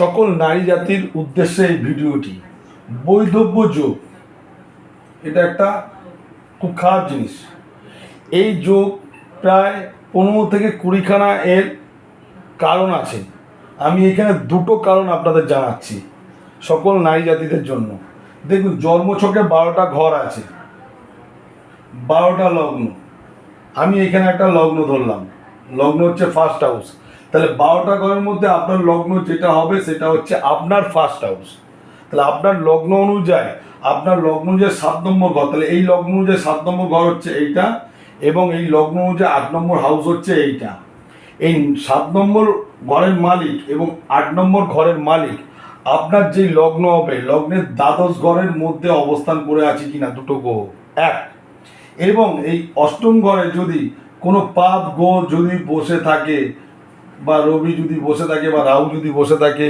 সকল নারী জাতির উদ্দেশ্যে এই ভিডিওটি। বৈধব্য যোগ, এটা একটা খুব খারাপ জিনিস। এই যোগ প্রায় পনেরো থেকে কুড়িখানা এর কারণ আছে। আমি এখানে দুটো কারণ আপনাদের জানাচ্ছি, সকল নারী জাতিদের জন্য। দেখুন, জন্মছকে বারোটা ঘর আছে, বারোটা লগ্ন। আমি এখানে একটা লগ্ন ধরলাম, লগ্ন হচ্ছে ফার্স্ট হাউস তাহলে বারোটা ঘরের মধ্যে আপনার লগ্ন যেটা হবে সেটা হচ্ছে আপনার ফার্স্ট হাউস তাহলে আপনার লগ্ন অনুযায়ী, আপনার লগ্ন অনুযায়ী সাত নম্বর ঘর, তাহলে এই লগ্ন অনুযায়ী সাত নম্বর ঘর হচ্ছে এইটা এবং এই লগ্ন অনুযায়ী আট নম্বর হাউস হচ্ছে এইটা। এই সাত নম্বর ঘরের মালিক এবং আট নম্বর ঘরের মালিক, আপনার যেই লগ্ন হবে, লগ্নের দ্বাদশ ঘরের মধ্যে অবস্থান করে আছে কিনা দুটো গ্রহ এক, এবং এই অষ্টম ঘরে যদি কোনো পাপ গো যদি বসে থাকে বা রবি যদি বসে থাকে বা রাহু যদি বসে থাকে,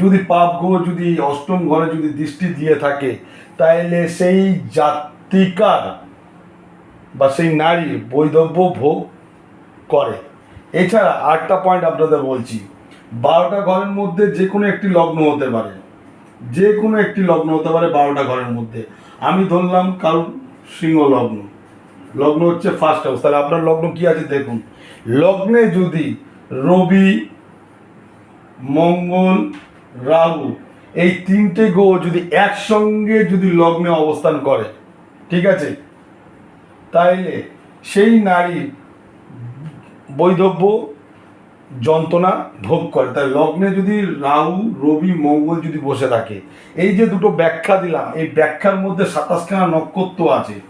যদি পাপ যদি অষ্টম ঘরে যদি দৃষ্টি দিয়ে থাকে তাহলে সেই জাতিকার বা সেই নারী বৈধব্য ভোগ করে। এছাড়া আটটা পয়েন্ট আপনাদের বলছি, বারোটা ঘরের মধ্যে যে কোনো একটি লগ্ন হতে পারে, যে কোনো একটি লগ্ন হতে পারে বারোটা ঘরের মধ্যে। আমি ধরলাম কারণ সিংহ লগ্ন। লগ্ন হচ্ছে ফার্স্ট হাউস তাহলে আপনার লগ্ন কি আছে দেখুন। লগ্নে যদি রবি, মঙ্গল, রাহু, এই তিনটে গ্রহ যদি একসঙ্গে যদি লগ্নে অবস্থান করে, ঠিক আছে? তাইলে সেই নারী বৈধব্য, যন্ত্রণা ভোগ করে। তাই লগ্নে যদি রাহু, রবি, মঙ্গল যদি বসে থাকে, এই যে দুটো ব্যাখ্যা দিলাম, এই ব্যাখ্যার মধ্যে সাতাশখানা নক্ষত্র আছে।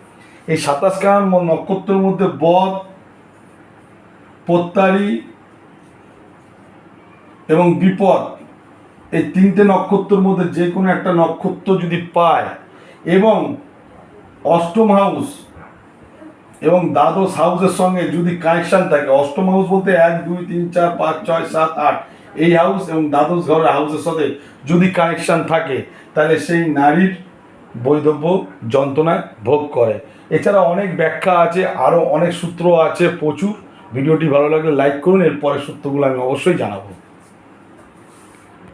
এই সাতাশখানা নক্ষত্রের মধ্যে বধ পোত্তারি এবং বিপদ, এই তিনটে নক্ষত্রের মধ্যে যে কোনো একটা নক্ষত্র যদি পায় এবং অষ্টম হাউস এবং দ্বাদশ হাউসের সঙ্গে যদি কানেকশান থাকে, অষ্টম হাউস বলতে এক, দুই, তিন, চার, পাঁচ, ছয়, সাত, আট, এই হাউস এবং দ্বাদশ ঘরের হাউসের সাথে যদি কানেকশান থাকে, তাহলে সেই নারীর বৈধব্য যন্ত্রণায় ভোগ করে। এছাড়া অনেক ব্যাখ্যা আছে আরও অনেক সূত্র আছে প্রচুর। ভিডিওটি ভালো লাগলে লাইক করুন এর পরের সূত্রগুলো আমি অবশ্যই জানাব।